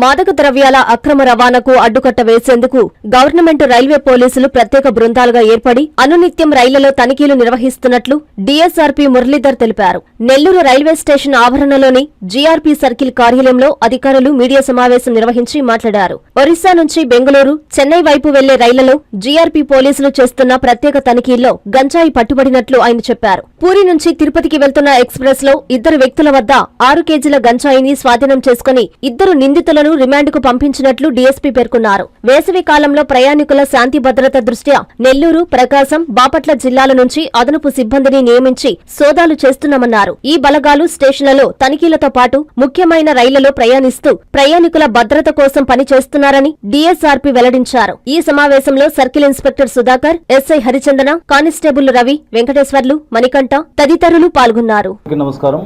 మాదక ద్రవ్యాల అక్రమ రవాణాకు అడ్డుకట్ట వేసేందుకు గవర్నమెంట్ రైల్వే పోలీసులు ప్రత్యేక బృందాలుగా ఏర్పడి అనునిత్యం రైళ్ళలో తనిఖీలు నిర్వహిస్తున్నట్లు డీఎస్ఆర్పీ మురళీధర్ తెలిపారు. నెల్లూరు రైల్వే స్టేషన్ ఆవరణలోని జీఆర్పీ సర్కిల్ కార్యాలయంలో అధికారులు మీడియా సమావేశం నిర్వహించి మాట్లాడారు. ఒరిస్సా నుంచి బెంగళూరు చెన్నై వైపు వెళ్ళే రైళ్ళలో జీఆర్పీ పోలీసులు చేస్తున్న ప్రత్యేక తనిఖీల్లో గంజాయి పట్టుబడినట్లు ఆయన చెప్పారు. పూరి నుంచి తిరుపతికి వెళ్తున్న ఎక్స్ప్రెస్లో ఇద్దరు వ్యక్తుల వద్ద ఆరు కేజీల గంజాయిని స్వాధీనం చేసుకుని ఇద్దరు నిందితులను రిమాండ్కు పంపించినట్లు డీఎస్పీ పేర్కొన్నారు. వేసవి కాలంలో ప్రయాణికుల శాంతి భద్రత దృష్ట్యా నెల్లూరు ప్రకాశం బాపట్ల జిల్లాల నుంచి అదనపు సిబ్బందిని నియమించి సోదాలు చేస్తున్నామన్నారు. ఈ బలగాలు స్టేషన్లలో తనిఖీలతో పాటు ముఖ్యమైన రైళ్ళలో ప్రయాణిస్తూ ప్రయాణికుల భద్రత కోసం పనిచేస్తున్నారని డీఎస్ఆర్పీ వెల్లడించారు. ఈ సమావేశంలో circle inspector Sudhakar SI Harichandana constable Ravi Venkateswarlu Manikanta తదితరులు పాల్గొన్నారు. నమస్కారం.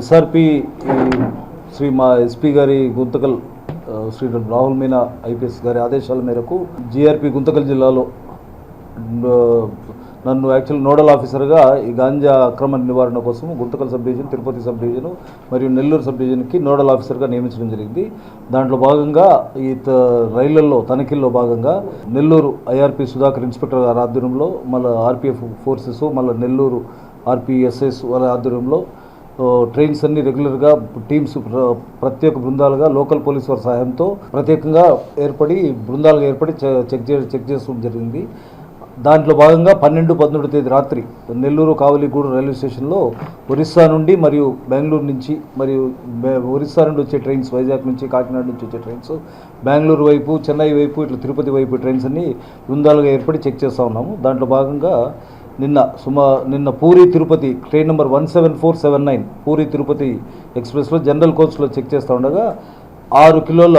ఎస్ఆర్పి శ్రీ మా ఎస్పీ గారి గుంతకల్ శ్రీ రాహుల్ మీనా ఐపీఎస్ గారి ఆదేశాల మేరకు జీఆర్పి గుంతకల్ జిల్లాలో నన్ను యాక్చువల్ నోడల్ ఆఫీసర్గా ఈ గాంజా అక్రమ నివారణ కోసం Guntakal sub division Tirupati sub division మరియు నెల్లూరు సబ్ డివిజన్కి నోడల్ ఆఫీసర్గా నియమించడం జరిగింది. దాంట్లో భాగంగా ఈ త- రైళ్ళలో తనిఖీల్లో భాగంగా నెల్లూరు ఐఆర్పీ సుధాకర్ ఇన్స్పెక్టర్ గారి ఆధ్వర్యంలో మళ్ళీ ఆర్పిఎఫ్ ఫోర్సెస్ మళ్ళీ నెల్లూరు ఆర్పిఎస్ఎస్ వాళ్ళ ఆధ్వర్యంలో ట్రైన్స్ అన్ని రెగ్యులర్గా టీమ్స్ ప్ర- ప్రత్యేక బృందాలుగా లోకల్ పోలీస్ వారి సహాయంతో ప్రత్యేకంగా ఏర్పడి బృందాలుగా ఏర్పడి చెక్ చే చెక్ చేసుకోవడం జరిగింది. దాంట్లో భాగంగా పన్నెండు పదమూడు తేదీ రాత్రి నెల్లూరు కావలిగూడు రైల్వే స్టేషన్లో ఒరిస్సా నుండి మరియు బెంగళూరు నుంచి మరియు ఒరిస్సా నుండి వచ్చే ట్రైన్స్ వైజాగ్ నుంచి కాకినాడ నుంచి వచ్చే ట్రైన్స్ బెంగళూరు వైపు చెన్నై వైపు ఇట్లా తిరుపతి వైపు ట్రైన్స్ అన్ని బృందాలుగా ఏర్పడి చెక్ చేస్తూ ఉన్నాము. దాంట్లో భాగంగా నిన్న సుమా నిన్న Puri Tirupati train number one seven four seven nine Puri Tirupati ఎక్స్ప్రెస్లో జనరల్ కోచ్లో చెక్ చేస్తూ ఉండగా ఆరు కిలోల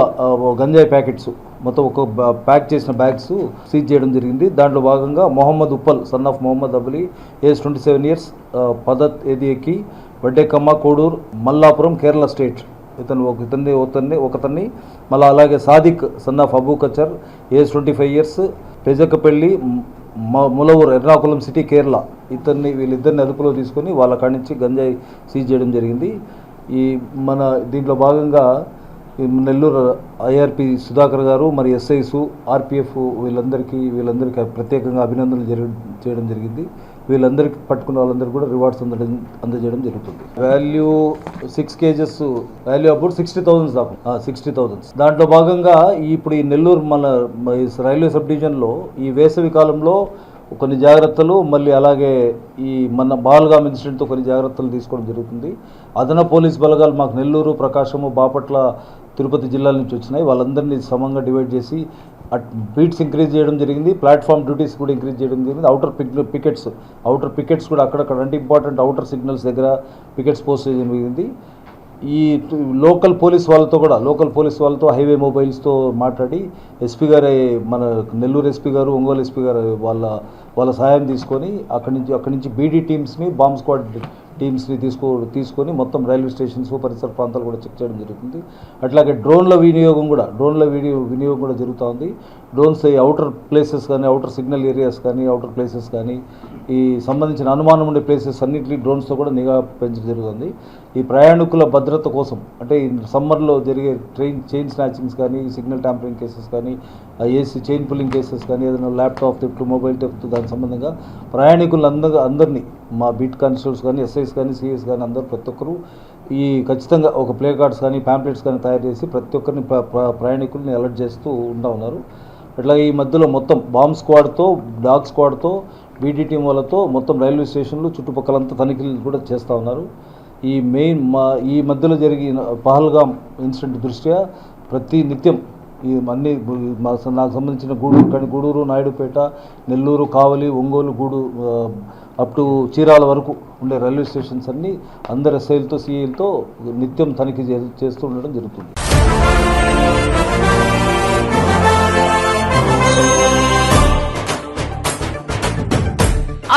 గంజాయి ప్యాకెట్స్ మొత్తం ఒక ప్యాక్ చేసిన బ్యాగ్స్ సీజ్ చేయడం జరిగింది. దాంట్లో భాగంగా Mohammed Uppal son of Mohammed Abali age twenty seven years Padath ఏదియకి వడ్డేకమ్మ కోడూరు మల్లాపురం కేరళ స్టేట్. ఇతను ఒక ఇతన్ని ఒకతన్ని ఒకతన్ని మళ్ళీ అలాగే Sadiq son of Abu కచర్ age twenty five years Pezhakkappilly Mulavoor Ernakulam city Kerala. ఇతన్ని వీళ్ళిద్దరిని అదుపులో తీసుకొని వాళ్ళ కాడి నుంచి గంజాయి సీజ్ చేయడం జరిగింది. ఈ మన దీంట్లో భాగంగా నెల్లూరు ఐఆర్పి సుధాకర్ గారు మరి ఎస్ఐసు ఆర్పిఎఫ్ వీళ్ళందరికీ వీళ్ళందరికీ ప్రత్యేకంగా అభినందనలు జరి చేయడం జరిగింది. వీళ్ళందరికీ పట్టుకున్న వాళ్ళందరికీ కూడా రివార్డ్స్ అందడం అందజేయడం జరుగుతుంది. వాల్యూ సిక్స్ కేజెస్ వాల్యూ అప్పుడు సిక్స్టీ థౌసండ్స్ దాకా. సిక్స్టీ థౌసండ్స్ దాంట్లో భాగంగా ఇప్పుడు ఈ నెల్లూరు మన రైల్వే సబ్ డివిజన్లో ఈ వేసవి కాలంలో కొన్ని జాగ్రత్తలు మళ్ళీ అలాగే ఈ మన బాల్గామ్ ఇన్సిడెంట్తో కొన్ని జాగ్రత్తలు తీసుకోవడం జరుగుతుంది. అదన పోలీస్ బలగాలు మాకు నెల్లూరు ప్రకాశము బాపట్ల తిరుపతి జిల్లాల నుంచి వచ్చినాయి. వాళ్ళందరినీ సమంగా డివైడ్ చేసి బీట్స్ ఇంక్రీజ్ చేయడం జరిగింది ప్లాట్ఫామ్ డ్యూటీస్ కూడా ఇంక్రీజ్ చేయడం జరిగింది outer pick pickets outer pickets కూడా అక్కడక్కడ అంటే ఇంపార్టెంట్ అవుటర్ సిగ్నల్స్ దగ్గర పికెట్స్ పోస్ట్ చేయడం జరిగింది. ఈ లోకల్ పోలీస్ వాళ్ళతో కూడా లోకల్ పోలీస్ వాళ్ళతో హైవే మొబైల్స్తో మాట్లాడి ఎస్పీ గారు మన నెల్లూరు ఎస్పీ గారు ఒంగోలు ఎస్పీ గారు వాళ్ళ వాళ్ళ సహాయం తీసుకొని అక్కడి నుంచి అక్కడి నుంచి బీడీ టీమ్స్ని బాంబ్ స్క్వాడ్ టీమ్స్ని తీసుకో తీసుకొని మొత్తం రైల్వే స్టేషన్స్ పరిసర ప్రాంతాలు కూడా చెక్ చేయడం జరుగుతుంది. అట్లాగే డ్రోన్ల వినియోగం కూడా డ్రోన్ల వినియో వినియోగం కూడా జరుగుతూ ఉంది. డ్రోన్స్ ఈ అవుటర్ ప్లేసెస్ కానీ అవుటర్ సిగ్నల్ ఏరియాస్ కానీ అవుటర్ ప్లేసెస్ కానీ ఈ సంబంధించిన అనుమానం ఉండే ప్లేసెస్ అన్నింటినీ డ్రోన్స్తో కూడా నిఘా పెంచడం జరుగుతుంది. ఈ ప్రయాణికుల భద్రత కోసం అంటే సమ్మర్లో జరిగే ట్రైన్ చైన్ స్నాచింగ్స్ కానీ సిగ్నల్ ట్యాంపరింగ్ కేసెస్ కానీ ఏసీ చైన్ పుల్లింగ్ కేసెస్ కానీ ఏదైనా ల్యాప్టాప్ థెఫ్ట్ మొబైల్ థెఫ్ట్ దాని సంబంధంగా ప్రయాణికులందరూ అందరినీ మా బీట్ కానిస్టేబుల్స్ కానీ ఎస్ఐస్ కానీ సిఎస్ కానీ అందరూ ప్రతి ఒక్కరూ ఈ ఖచ్చితంగా ఒక ప్లే కార్డ్స్ కానీ ప్యాంప్లెట్స్ కానీ తయారు చేసి ప్రతి ఒక్కరిని ప్ర- ప్రయాణికుల్ని అలర్ట్ చేస్తూ ఉంటా ఉన్నారు. అట్లా ఈ మధ్యలో మొత్తం బాంబ్ స్క్వాడ్తో డాగ్ స్క్వాడ్తో బీడీ టీం వాళ్ళతో మొత్తం రైల్వే స్టేషన్లు చుట్టుపక్కలంతా తనిఖీలు కూడా చేస్తూ ఉన్నారు. ఈ మెయిన్ మా ఈ మధ్యలో జరిగిన పహల్గామ్ ఇన్సిడెంట్ దృష్ట్యా ప్రతి నిత్యం ఈ అన్ని నాకు సంబంధించిన గూడూరు కానీ గూడూరు నాయుడుపేట నెల్లూరు కావలి ఒంగోలు గూడు అప్ టు చీరాల వరకు ఉండే రైల్వే స్టేషన్స్ అన్నీ అందరి ఎస్ఐలతో సిఐలతో నిత్యం తనిఖీ చేస్తూ ఉండడం జరుగుతుంది.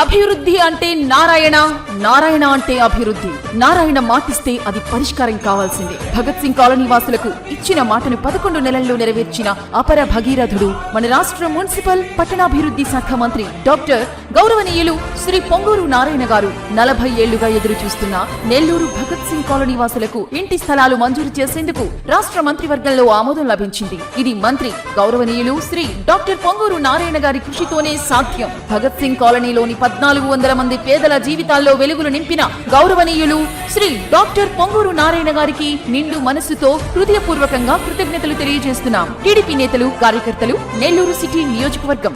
అభివృద్ధి అంటే నారాయణ నారాయణ అంటే అభివృద్ధి. నారాయణ మాటిస్తే అది పరిష్కారం కావాల్సిందే. భగత్ సింగ్ కాలనీ వాసులకు ఇచ్చిన మాటను పదకొండు నెలల్లో నెరవేర్చిన అపర భగీరథుడు మన రాష్ట్ర మున్సిపల్ పట్టణాభివృద్ధి శాఖ మంత్రి డాక్టర్ గౌరవనీయులు శ్రీ పొంగూరు నారాయణ గారు నలభై ఏళ్ళుగా ఎదురు చూస్తున్న నెల్లూరు భగత్ సింగ్ కాలనీ వాసులకు ఇంటి స్థలాలు మంజూరు చేసేందుకు రాష్ట్ర మంత్రివర్గంలో ఆమోదం లభించింది. ఇది మంత్రి గౌరవనీయులు శ్రీ డాక్టర్ పొంగూరు నారాయణ గారి కృషితోనే సాధ్యం. భగత్ సింగ్ కాలనీలోని పద్నాలుగు వందల మంది పేదల జీవితాల్లో వెలుగులు నింపిన గౌరవనీయులు శ్రీ డాక్టర్ పొంగూరు నారాయణ గారికి నిండు మనస్సుతో హృదయపూర్వకంగా కృతజ్ఞతలు తెలియజేస్తున్నాం. టీడీపీ నేతలు కార్యకర్తలు నెల్లూరు సిటీ నియోజకవర్గం.